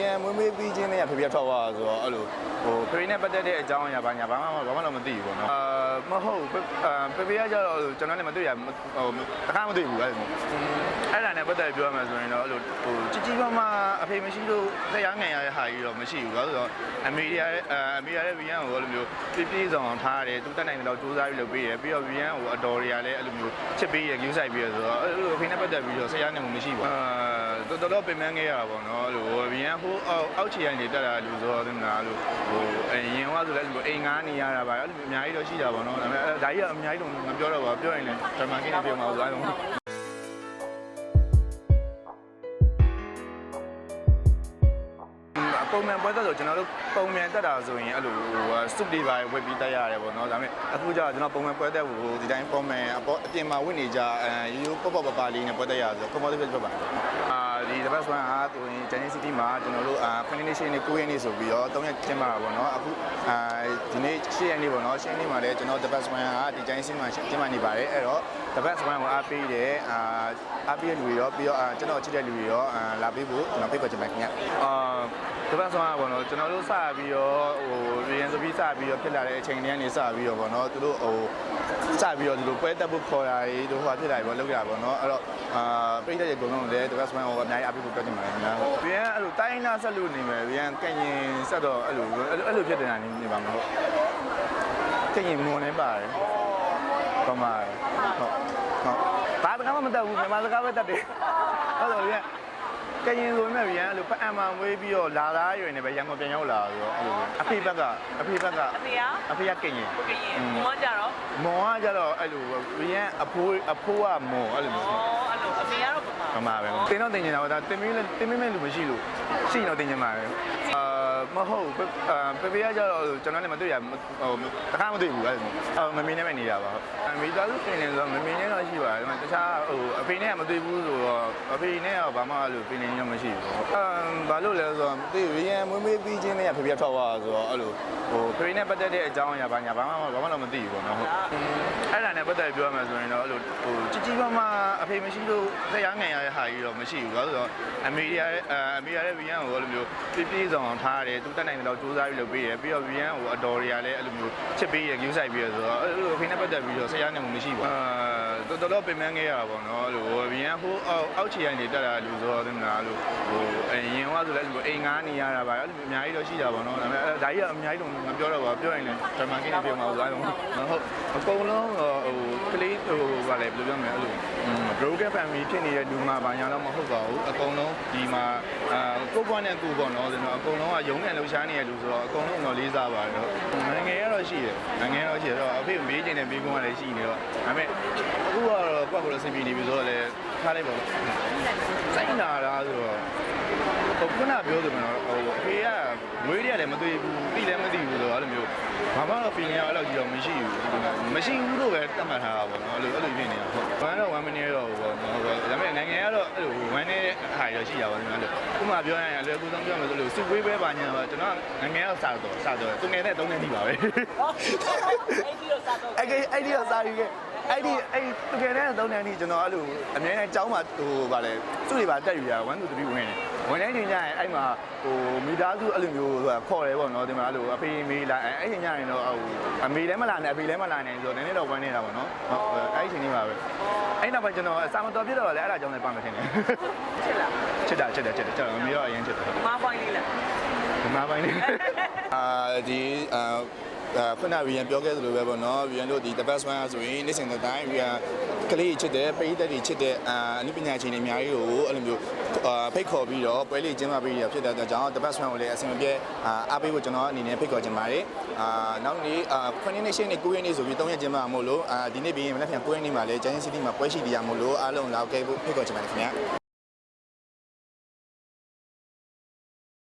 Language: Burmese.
ရန်မွေးမေးပြီးချင်းနဲ့ဖေဖေထွက်သွားဆိုတော့အဲ့လိုဟိုဖေဖေနဲ့ပတ်သက်တဲ့အကြောင်းအရာဘာညာဘာမှဘာမှတော့မသိဘူးပေါ့နော်အာမဟုတ်ဖေဖေကကြတော့ကျွန်တော်လည်းမတွေ့ရဟိုတခါမတွေ့ဘူးအဲ့လိုအဲ့ဒါနဲ့ပတ်သက်ပြောရမယ်ဆိုရင်တော့အဲ့လိုဟိုကြီးကြီးမားမားအဖေမရှိလို့တရားငံရတဲ့ဟာကြီးတော့မရှိဘူးဘာလို့ဆိုတော့အမေရရဲ့အမေရရဲ့ဗီယန်ကိုအဲ့လိုမျိုးပြည့်ပြည့်စုံအောင်ထားရတယ်သူတက်နိုင်တယ်လို့စူးစမ်းပြီးလုပ်ပေးရပြီးတော့ဗီယန်ကိုအတော်တွေကလည်းအဲ့လိုမျိုးချစ်ပေးရ view ဆိုင်ပြီးရဆိုတော့အဲ့လိုအဖေနဲ့ပတ်သက်ပြီးတော့ဆရာနဲ့မှမရှိဘူးအာတော်တော်ပင်ပန်းခဲ့ရတာပေါ့နော်အဲ့လိုဗီယန်ဟိုအောက်ခြေကနေတက်လာလူဆိုတော့ဒီမှာလို့ဟိုအရင်ကဆိုလည်းအဲ့လိုအိမ်ငားနေရတာပါအဲ့လိုအများကြီးတော့ရှိတာပေါ့နော်ဒါပေမဲ့ဒါကြီးကအများကြီးတော့မပြောတော့ပါပြောရင်လည်းဓမ္မကင်းနေပြောမှာဆိုအဲ့ ပုံမှန်ပွဲသက်ဆိုကျွန်တော်တို့ပုံမှန်တက်တာဆိုရင်အဲ့လိုဟိုစုတွေပါဝက်ပြီးတက်ရတယ်ပေါ့နော်ဒါပေမဲ့အခုကျတော့ကျွန်တော်ပုံမှန်ပွဲသက်ဟိုဒီတိုင်းပုံမှန်အပေါ်အပြင်မှာဝင်နေကြအဲရိုးရိုးပေါ့ပေါ့ပပလေးနဲ့ပွဲတက်ရဆိုကွန်ဖော်တေးဖြစ်ပါတယ်အာဒီတပတ်ဆွမ်းအားဆိုရင်ဂျန်နီစီတီမှာကျွန်တော်တို့အာဖနီနေရှင်နဲ့9ရက်နေ့ဆိုပြီးတော့3ရက်ကျင်းပါပါပေါ့နော်အခုအာဒီနေ့10ရက်နေ့ပေါ့နော်10ရက်နေ့မှာလည်းကျွန်တော်တပတ်ဆွမ်းအားဒီဂျန်နီစီမှာကျင်းပနေပါတယ်အဲ့တော့တပတ်ဆွမ်းကိုအားပေးတယ်အာအားပေးတဲ့လူတွေရောပြီးတော့အာကျွန်တော်ချစ်တဲ့လူတွေရောအာလာပေးဖို့ကျွန်တော်ဖိတ်ခေါ်ချင်ပါတယ်ခင်ဗျအာ တပတ်ဆွမ်းအားပေါ့နော်ကျွန်တော်တို့စပြီးတော့ဟိုရီယန်ဆိုပြီးစပြီးတော့ဖြစ်လာတဲ့အချိန်တွေကနေစပြီးတော့ပေါ့နော်သူတို့ဟိုစပြီးတော့ဒီလိုပွဲတက်ဖို့ခေါ်တာတွေတို့ဟိုဖြစ်လာပြီပေါ့လုပ်ကြတာပေါ့နော်အဲ့တော့အာပြည်တဲ့ကုံလုံးလည်းတပတ်ဆွမ်းကိုအများကြီးအားပေးဖို့ပြောချင်ပါတယ်ခင်ဗျာရီယန်အဲ့လိုတိုင်းနာဆက်လို့နေမယ်ရီယန်ကင်ရင်ဆက်တော့အဲ့လိုအဲ့လိုဖြစ်နေတာနေနေပါမလို့ကင်ရင်မွန်နေပါတယ်ကောင်းပါတယ်ဟုတ်ဟုတ်ဘာတကားမှမတက်ဘူးမြန်မာစကားပဲတက်တယ်ဟုတ်တယ်ရီယန် ကရင်ဆိုမဲ့ဗျာအဲ့လိုဖအံမှန်ဝေးပြီးတော့လာသားရွယ်နေပဲရန်ကုန်ပြန်ရောက်လာဆိုတော့အဲ့လိုအဖေဘက်ကအဖေဘက်ကအဖေကအဖေကကင်ရင်ကိုကရင်မောကြတော့မောင်ကကြတော့အဲ့လိုဗျာအဖိုးအဖိုးကမော်အဲ့လိုဩမျိုးအဲ့လိုအဖေကတော့ပမာပမာပဲတင်းတော့တင်နေတာကဒါတင်မင်းလည်းတင်မင်းမဲ့လူမရှိလို့ရှိရင်တော့တင်ချင်ပါပဲအာ မဟုတ်အာပေပေကကြတော့ကျွန်တော်လည်းမတွေ့ရဟိုတခါမတွေ့ဘူးအဲ့လိုအော်မမင်းနဲ့ပဲနေတာပါဟုတ်မိသားစုပြင်နေဆိုတော့မမင်းနဲ့တော့ရှိပါတယ်တခြားဟိုအဖေနဲ့ကမတွေ့ဘူးဆိုတော့အဖေနဲ့ကဘာမှအဲ့လိုပြင်နေတော့မရှိဘူးအာဘာလို့လဲဆိုတော့သိရရင်မွေးမေးပြီးချင်းနဲ့ဖေဖေထွက်သွားဆိုတော့အဲ့လိုဟိုဖေဖေနဲ့ပတ်သက်တဲ့အကြောင်းအရာဘာညာဘာမှဘာမှတော့မသိဘူးပေါ့နော်ဟုတ်အဲ့ဒါနဲ့ပတ်သက်ပြောရမယ်ဆိုရင်တော့အဲ့လိုဟိုကြီးကြီးမားမားအဖေမရှိလို့တရားငံရတဲ့ဟာကြီးတော့မရှိဘူးဘာလို့ဆိုတော့အမေရရဲ့အမေရရဲ့ဗီယန်ကိုအဲ့လိုမျိုးပြည့်ပြည့်စုံအောင်ထားရတယ်သူတက်နိုင်တယ်လို့စူးစမ်းပြီးလုပ်ပေးရပြီးတော့ဗီယန်ကိုအတော်တွေကလည်းအဲ့လိုမျိုးချစ်ပေးရ view ဆိုင်ပြီးရဆိုတော့အဲ့လိုအဖေနဲ့ပတ်သက်ပြီးတော့ဆရာနဲ့မှမရှိဘူးအာတော်တော်ပင်ပန်းခဲ့ရတာပေါ့နော်အဲ့လိုဗီယ န်ဟိုအောက်ခြေကနေတက်လာလူဆိုတော့ဒီမှာလို့ဟိုအရင်ကဆိုလည်းအဲ့လိုအိမ်ငားနေရတာပါအဲ့လိုအများကြီးတော့ရှိတာပေါ့နော်ဒါပေမဲ့ဒါကြီးကအများကြီးတော့မပြောတော့ပါပြောရင်လည်းဓမ္မကင်းနေပြောမှာဆိုတော့ဟုတ်အကုန်လုံးဟိုကလေးဟိုဗာလေဘယ်လိုပြောမလဲအဲ့လို broken family ဖြစ်နေတဲ့လူမှဘာညာတော့မဟုတ်ပါဘူးအကုန်လုံးဒီမှာအာကိုယ့်ဘဝနဲ့ကိုယ်ပေါ့နော်ဆိုတော့အကုန်လုံးကရုံးကန်လှူရှားနေတဲ့လူဆိုတော့အကုန်လုံးတော့လေးစားပါတယ်တော့နိုင်ငံရတော့ရှိတယ်နိုင်ငံရတော့ရှိတယ်တော့အဖေမေးချင်တဲ့မေးခွန်းကလည်းရှိနေတော့ဒါပေမဲ့အခုကတော့ကိုယ့်ကိုယ်လို့ဆင်ပြေနေပြီဆိုတော့လည်းထားလိုက်ပါဘူးစိုက်နာတာဆိုတော့ဟိုခုနပြောသလိုတော့ဟိုအဖေကမွေးရတယ်မတွေ့ဘူးပြီးလည်းမသိဘူးဆိုတော့အဲ့လိုမျိုးဘာမှတော့ feeling ကအဲ့လိုကြီးတော့မရှိဘူးမရှိဘူးလို့ပဲတတ်မှတ်ထားတာပေါ့နော်အဲ့လိုအဲ့လိုဖြစ်နေတာဟုတ်ဘာတော့1 minute တော့ပေါ့နော်ဒါပေမဲ့နိုင်ငံကတော့အဲ့လို1 minute ဟာရရှိတာပါဒီမှာလို့ခုမှပြောရရင်အလွယ်ကူဆုံးပြောမယ်ဆိုလို့စုဝေးပဲပါညာပါကျွန်တော်နိုင်ငံကစားတော့စားတော့သူငယ်တဲ့3နှစ်တိပါပဲအဲ့ဒီတော့စားတော့အဲ့ဒီအဲ့ဒီကစားယူခဲ့ အဲ့ဒီအဲ့သူငယ်တဲ့3နှစ်တိကျွန်တော်အဲ့လိုအများနဲ့ကျောင်းမှာဟိုဗာလဲစုတွေပါတက်ယူရ1 2 3ဝင်တယ်ဝင်တိုင်းချိန်ကျရင်အဲ့မှာဟိုမိသားစုအဲ့လိုမျိုးဟိုခေါ်တယ်ပေါ့နော်ဒီမှာအဲ့လိုအဖေမေးလာအဲ့အဲ့ချိန်ကျရင်တော့ဟိုအမေလည်းမလာနဲ့အဖေလည်းမလာနဲ့ဆိုတော့နည်းနည်းတော့ဝမ်းနေတာပေါ့နော်ဟုတ်အဲ့ချိန်လေးပါပဲအဲ့နောက်ပိုင်းကျွန်တော်အစာမတော်ပြတော့လည်းအဲ့ဒါကြောင့်လည်းပါမထင်တယ်ချစ်လားချစ်တာချစ်တယ်ချစ်တယ်ကျွန်တော်မေရောအရင်ချစ်တယ်မားပွိုင်းလေးလားဒီမှာပိုင်းလေးအာဒီအာအာ ခုနကဗီယန်ပြောခဲ့သလိုပဲပေါ့နော်ဗီယန်တို့ဒီ the best one ဆိုရင်နေ့စဉ်တဲ့တိုင်းဗီယန်ကလေးချစ်တယ်ပရိသတ်တွေချစ်တဲ့အာအနုပညာရှင်တွေအများကြီးကိုအဲ့လိုမျိုးအာဖိတ်ခေါ်ပြီးတော့ပွဲလေးကျင်းပပေးရဖြစ်တဲ့အတွက်ကြောင့် the best one ကိုလည်းအဆင်မပြေအာအားပေးဖို့ကျွန်တော်အနေနဲ့ဖိတ်ခေါ်ချင်ပါတယ်အာနောက်နေ့အာခုနှစ်နေ့ရှင်းနေ့9ရက်နေ့ဆိုပြီး3ရက်ကျင်းပမို့လို့အာဒီနေ့ပြီးရင်မနက်ဖြန်9ရက်နေ့မှာလည်း Giant City မှာပွဲရှိတရားမို့လို့အားလုံးလာခဲ့ဖို့ဖိတ်ခေါ်ချင်ပါတယ်ခင်ဗျာ